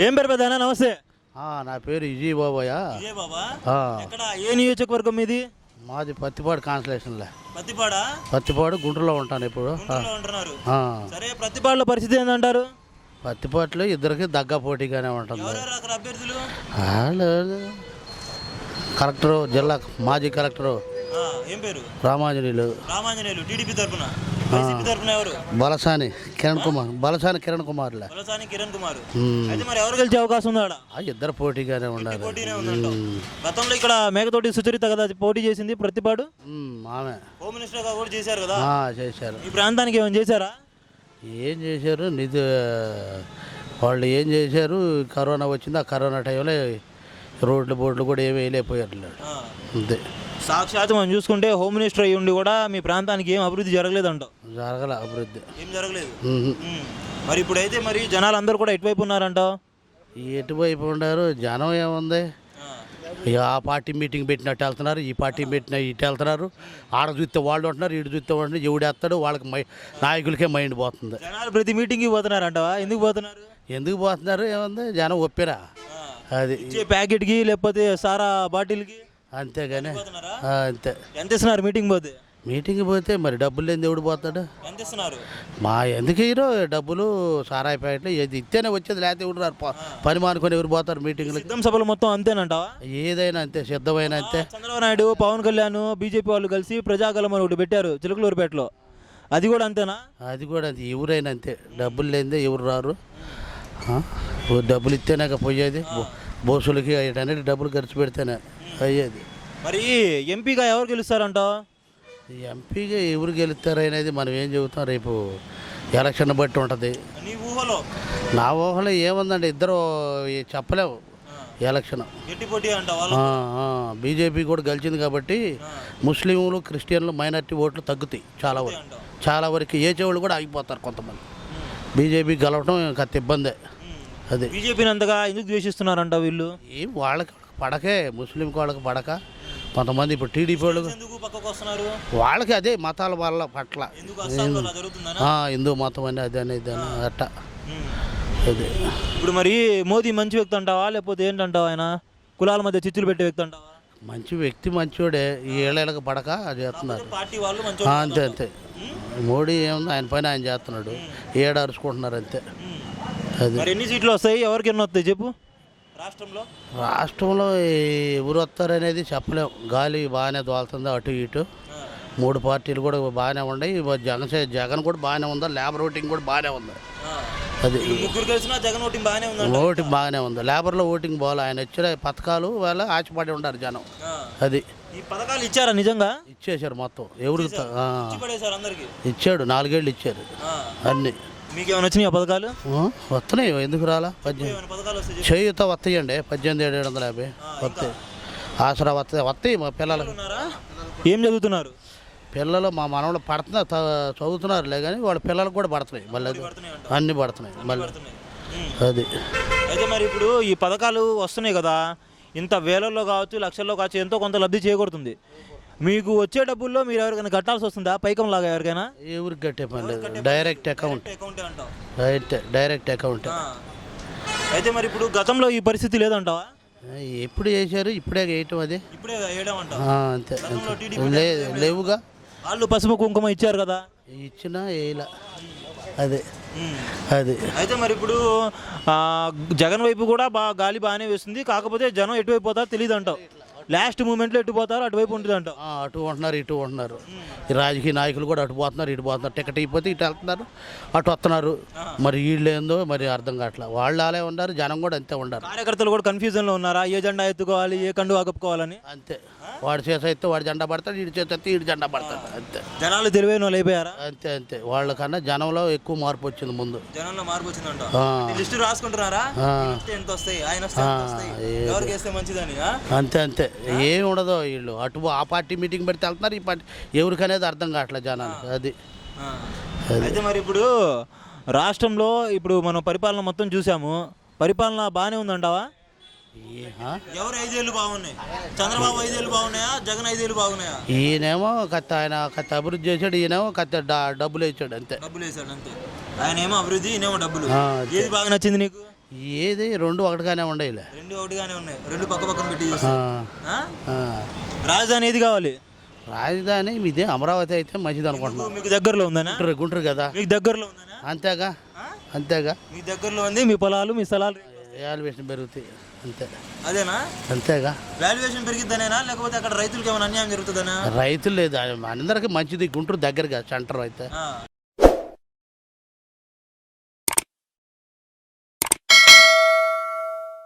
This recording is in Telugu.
ఏం పేరు పెద్దనా నమస్తే. నా పేరు విజయ్ బాబోయ్. విజయ్ బాబా? ఆ, ఎక్కడ? ఏ నియోజకవర్గం మీది? మాది పత్తిపాడు కాన్స్టలేషన్లే పత్తిపాడ? పత్తిపాడు గుంటూరులో ఉంటాను ఇప్పుడు. సరే ప్రతిపాడులో పరిస్థితి ఏందంటారు? పత్తిపాడులో ఇద్దరికి దగ్గ పోటీగానే ఉంటుంది. వాళ్ళు కలెక్టరు జిల్లా మాజీ కలెక్టరు. ఏం పేరు? రామాంజనేయులు. రామాంజనేయులు టీడీపీ తరఫున వైసీపీ తరఫున ఎవరు? బలసాని కిరణ్ కుమార్. బలసాని కిరణ్ కిరణ్ కుమార్. ఉమ్, అయితే మరి ఎవరు గెలిచే అవకాశం ఉంది ఆడ? ఆ, ఇద్దరు పోటీగానే ఉండాలి. పోటీనే ఉందంట గతంలో ఇక్కడ మేకతోటి సుచరిత కదా పోటీ చేసింది ప్రతిపాడు? ఆమె. హోమ్ మినిస్టర్గా కూడా చేశారు కదా? ఆ, చేశారు. ఈ ప్రాంతానికి ఏమైనా చేశారా? ఏం చేశారు? నిధి వాళ్ళు ఏం చేశారు? కరోనా వచ్చింది ఆ కరోనా టైంలో రోడ్లు బోర్డులు కూడా ఏమీ వేయలేకపోయారు. అంతే. సాక్షాత్ మనం చూసుకుంటే హోమ్ మినిస్టర్ అయ్యి ఉండి కూడా మీ ప్రాంతానికి ఏం అభివృద్ధి జరగలేదంట. జరగల అభివృద్ధి. ఏం జరగలేదు. మరి ఇప్పుడైతే మరి జనాలు అందరూ కూడా ఎటువైపు ఉన్నారంట? ఎటువైపు ఉండారు? జనం ఏముంది? ఇక ఆ పార్టీ మీటింగ్ పెట్టినట్టు వెళ్తున్నారు ఈ పార్టీ పెట్టిన ఇటు వెళ్తున్నారు. ఆడ చూస్తే వాళ్ళు ఉంటున్నారు ఇటు చూస్తే వాళ్ళు ఎవడేస్తాడు వాళ్ళకి మై నాయకులకే మైండ్ పోతుంది. జనాలు ప్రతి మీటింగ్కి పోతున్నారంటవా? ఎందుకు పోతున్నారు? ఎందుకు పోతున్నారు ఏముంది? జనం ఒప్పిరా. అది ఇచ్చే ప్యాకెట్కి లేకపోతే సారా బాటిల్కి? అంతేగాని. అంతే. ఎంత ఇస్తున్నారు మీటింగ్ పోతే? మీటింగ్ పోతే మరి డబ్బులు లేని ఎవడు పోతాడు. ఎంత ఇస్తున్నారు? మా ఎందుకు హీరో డబ్బులు సారాయి ప్యాకెట్లు ఏది ఇస్తేనే వచ్చేది లేకపోతే ఎవడు రారు. ప- పని మానుకొని ఎవరు పోతారు మీటింగ్లకి? సిద్ధం సభలు మొత్తం అంతేనంటావా? ఏదైనా అంతే సిద్ధమైన అంతే. చంద్రబాబు నాయుడు పవన్ కళ్యాణ్ బీజేపీ వాళ్ళు కలిసి ప్రజాగలం అని ఒకటి పెట్టారు చిలుకలూరుపేటలో. అది కూడా అంతేనా? అది కూడా అంతే ఎవరైనా అంతే. డబ్బులు లేనిదే ఎవరు రారు. ఆ? ఓ డబ్బులు ఇస్తేనాక పోయేది. బోసులకి వీటన్నిటి డబ్బులు ఖర్చు పెడితేనే అయ్యేది. మరి ఎంపీగా ఎవరు గెలుస్తారంటావు ఈ ఎంపీగా ఎవరు గెలుస్తారు అనేది మనం ఏం చెబుతాం? రేపు ఎలక్షన్ బట్టి ఉంటుంది. నీ ఊహలో? ఏముందండి? ఇద్దరు ఈ చెప్పలేము ఎలక్షన్. బీజేపీ కూడా గెలిచింది కాబట్టి ముస్లింలు క్రిస్టియన్లు మైనార్టీ ఓట్లు తగ్గుతాయి చాలా వరకు. చాలా వరకు ఏ చెవులు కూడా ఆగిపోతారు కొంతమంది. బీజేపీ గెలవటం కాస్త ఇబ్బందే. అది. బీజేపీని అంతగా ఎందుకు ద్వేషిస్తున్నారంట వీళ్ళు? ఏం వాళ్ళకి పడకే ముస్లిం వాళ్ళకి పడక. కొంతమంది ఇప్పుడు టీడీపీ వాళ్ళు వాళ్ళకి అదే మతాల వాళ్ళ పట్ల. హిందూ మతం అని అది అని ఇది అని అట్ట. అది. ఇప్పుడు మరి మోదీ మంచి వ్యక్తి అంటావా లేకపోతే ఏంటంటావా ఆయన? కులాల మధ్య చిచ్చులు పెట్టే వ్యక్తి అంటావా? మంచి వ్యక్తి మంచోడే ఈ ఏళ్ళకి పడక అది చేస్తున్నారు. పార్టీ వాళ్ళు అంతే అంతే. మోడీ ఏముంది ఆయన పైన ఆయన చేస్తున్నాడు. ఏడు అరుచుకుంటున్నారు అంతే. అది. మరి ఎన్ని సీట్లు వస్తాయి? ఎవరికి ఎన్ని వస్తాయి చెప్పు. రాష్ట్రంలో? రాష్ట్రంలో ఎవరు వస్తారనేది చెప్పలేం. గాలి బాగానే దోలుతుంది అటు ఇటు. మూడు పార్టీలు కూడా బాగానే ఉన్నాయి. జగన్ జగన్ కూడా బాగానే ఉందా. లేబర్ ఓటింగ్ కూడా బాగానే ఉంది. అది. ముగ్గురు కలిసినా జగన్ ఓటింగ్ బాగానే ఉందంట ఓటింగ్ బాగానే ఉంది. లేబర్లో ఓటింగ్ బాగాలి. ఆయన వచ్చిన పథకాలు వాళ్ళ ఆశపడి ఉంటారు జనం. అది. ఈ పథకాలు ఇచ్చారా నిజంగా? ఇచ్చేశారు మొత్తం. ఎవరికి ఇచ్చాడు. నాలుగేళ్ళు ఇచ్చారు. అన్నీ. మీకు ఏమైనా వచ్చినాయి పథకాలు? వస్తున్నాయి ఎందుకు రాలా? పద్దెనిమిది చేయుత వస్తాయండి పద్దెనిమిది ఏడు వందల యాభై. వస్తాయి ఆసరా వస్తాయి వస్తాయి మా పిల్లలకు. ఉన్నారా ఏం చదువుతున్నారు? పిల్లలు మా మనవలు పడుతున్నారు చదువుతున్నారులే కానీ వాళ్ళ పిల్లలకు కూడా పడుతున్నాయి. మళ్ళీ. అన్నీ పడుతున్నాయి మళ్ళీ. అది. అయితే మరి ఇప్పుడు ఈ పథకాలు వస్తున్నాయి కదా. ఇంత వేలల్లో కావచ్చు లక్షల్లో కావచ్చు ఎంతో కొంత లబ్ధి చేకూరుతుంది. మీకు వచ్చే డబ్బుల్లో మీరు ఎవరికైనా కట్టాల్సి వస్తుందా? పైకం లాగా ఎవరికైనా? ఎవరికి కట్టే పని లేదు. డైరెక్ట్ అకౌంట్ అకౌంట్ అంటావు? డైరెక్ట్ డైరెక్ట్ అకౌంట్ అయితే మరి ఇప్పుడు గతంలో ఈ పరిస్థితి లేదంటావా? ఎప్పుడు చేశారు? ఇప్పుడే వేయటం అది. ఇప్పుడే వేయడం అంటావు. ఆ, అంతే అంతే. లే లేవుగా? వాళ్ళు పసుపు కుంకుమ ఇచ్చారు కదా? ఇచ్చినా వేయలే. అదే. అది. అయితే మరి ఇప్పుడు ఆ, జగన్ వైపు కూడా బాగా గాలి బాగానే వేస్తుంది. కాకపోతే జనం ఎటువైపు పోతారో తెలియదు అంటావు లాస్ట్ మూమెంట్లో ఎటు పోతారో అటువైపు ఉంటుంది అంటావు ఆ, అటు ఉంటున్నారు ఇటు ఉంటున్నారు. ఈ రాజకీయ నాయకులు కూడా అటు పోతున్నారు ఇటు పోతున్నారు. టికెట్ అయిపోతే ఇటు వెళ్తున్నారు అటు వస్తున్నారు. మరి వీళ్ళు ఏందో మరి అర్థం కావట్లేదు వాళ్ళు అలాగే ఉన్నారు జనం కూడా అంతే ఉండారు కార్యకర్తలు కూడా కన్ఫ్యూజన్లో ఉన్నారా? ఏ జెండా ఎత్తుకోవాలి ఏ కండు కప్పుకోవాలని? అంతే. వాడి చేత అయితే వాడు జెండా పడతాడు వీడి చేత అయితే వీడి జెండా పడతాడు. అంతే. జనాలు తెలివైన వాళ్ళు అయిపోయారా? అంతే అంతే. వాళ్ళకన్నా జనంలో ఎక్కువ మార్పు వచ్చింది ముందు. జనంలో మార్పు వచ్చిందంట. లిస్టు రాసుకుంటున్నారా? ఎంత వస్తాయి ఆయన. ఎవరికి వేస్తే మంచిదని? అంతే అంతే. ఏమి ఉండదు వీళ్ళు. అటు ఆ పార్టీ మీటింగ్ పెడితే వెళ్తున్నారు ఈ పార్టీ ఎవరికనేది అర్థం కావట్లేదు జనానికి. అది. అయితే మరి ఇప్పుడు రాష్ట్రంలో ఇప్పుడు మనం పరిపాలన మొత్తం చూసాము పరిపాలన బాగానే ఉందంటావా? ఎవరు ఐదేళ్ళు బాగున్నాయి? చంద్రబాబు ఐదేళ్ళు బాగున్నాయా? జగన్ ఐదేళ్ళు బాగున్నాయా? ఈయనేమో కత్త ఆయన కత్త అభివృద్ధి చేశాడు ఈయనేమో కత్త డ- డబ్బులు వేసాడు అంతే. డబ్బులు వేసాడు అంతే. ఆయన ఏమో అభివృద్ధి ఈయనేమో డబ్బులు. ఏది బాగా నచ్చింది నీకు? ఏది? రెండు ఒకటిగానే ఉండేలే. రెండు ఒకటిగానే ఉన్నాయి. రెండు పక్క పక్కన పెట్టి చూస్తే. ఆ. రాజధాని ఏది కావాలి? రాజధాని ఇదే అమరావతి అయితే మంచిది అనుకుంటున్నాం. మీకు దగ్గరలో ఉందనా? గుంటూరు గుంటూరు కదా. మీకు దగ్గరలో ఉందనా? అంతేగా? ఆ? అంతేగా? మీ దగ్గరలో ఉంది మీ పొలాలు మీ స్థలాలు. వాల్యుయేషన్ పెరుగుతాయి. అంతే. అదేనా? అంతేగా? వాల్యుయేషన్ పెరిగిద్దనేనా లేకపోతే అక్కడ రైతులకు ఏమైనా అన్యాయం జరుగుతుందనా? రైతులు లేదు. అందరికీ మంచిది. గుంటూరు దగ్గరగా సెంటర్ అయితే. ఆ.